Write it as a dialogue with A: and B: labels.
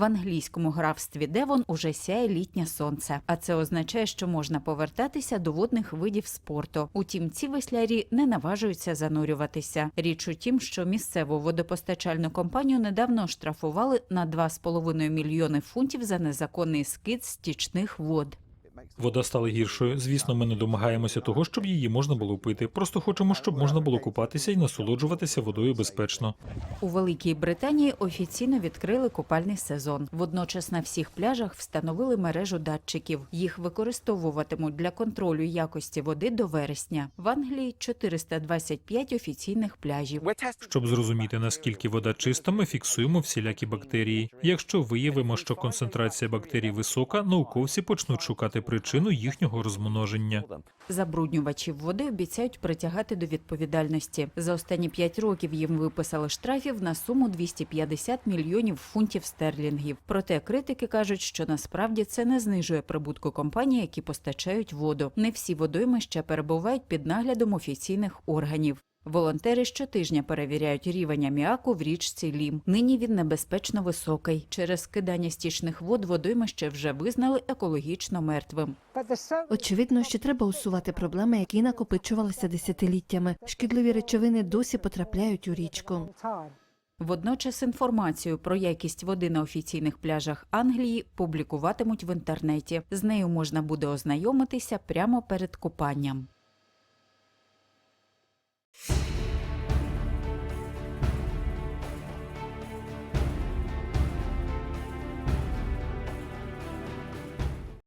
A: В англійському графстві Девон уже сяє літнє сонце, а це означає, що можна повертатися до водних видів спорту. Утім, ці веслярі не наважуються занурюватися. Річ у тім, що місцеву водопостачальну компанію недавно оштрафували на 2,5 мільйони фунтів за незаконний скид стічних вод.
B: Вода стала гіршою. Звісно, ми не домагаємося того, щоб її можна було пити. Просто хочемо, щоб можна було купатися і насолоджуватися водою безпечно.
A: У Великій Британії офіційно відкрили купальний сезон. Водночас на всіх пляжах встановили мережу датчиків. Їх використовуватимуть для контролю якості води до вересня. В Англії 425 офіційних пляжів.
B: Щоб зрозуміти, наскільки вода чиста, ми фіксуємо всілякі бактерії. Якщо виявимо, що концентрація бактерій висока, науковці почнуть шукати причину їхнього розмноження.
A: Забруднювачів води обіцяють притягати до відповідальності. За останні п'ять років їм виписали штрафів на суму 250 мільйонів фунтів стерлінгів. Проте критики кажуть, що насправді це не знижує прибутку компаній, які постачають воду. Не всі водойми ще перебувають під наглядом офіційних органів. Волонтери щотижня перевіряють рівень аміаку в річці Лім. Нині він небезпечно високий. Через скидання стічних вод водоймище вже визнали екологічно мертвим.
C: Очевидно, що треба усувати проблеми, які накопичувалися десятиліттями. Шкідливі речовини досі потрапляють у річку.
A: Водночас інформацію про якість води на офіційних пляжах Англії публікуватимуть в інтернеті. З нею можна буде ознайомитися прямо перед купанням.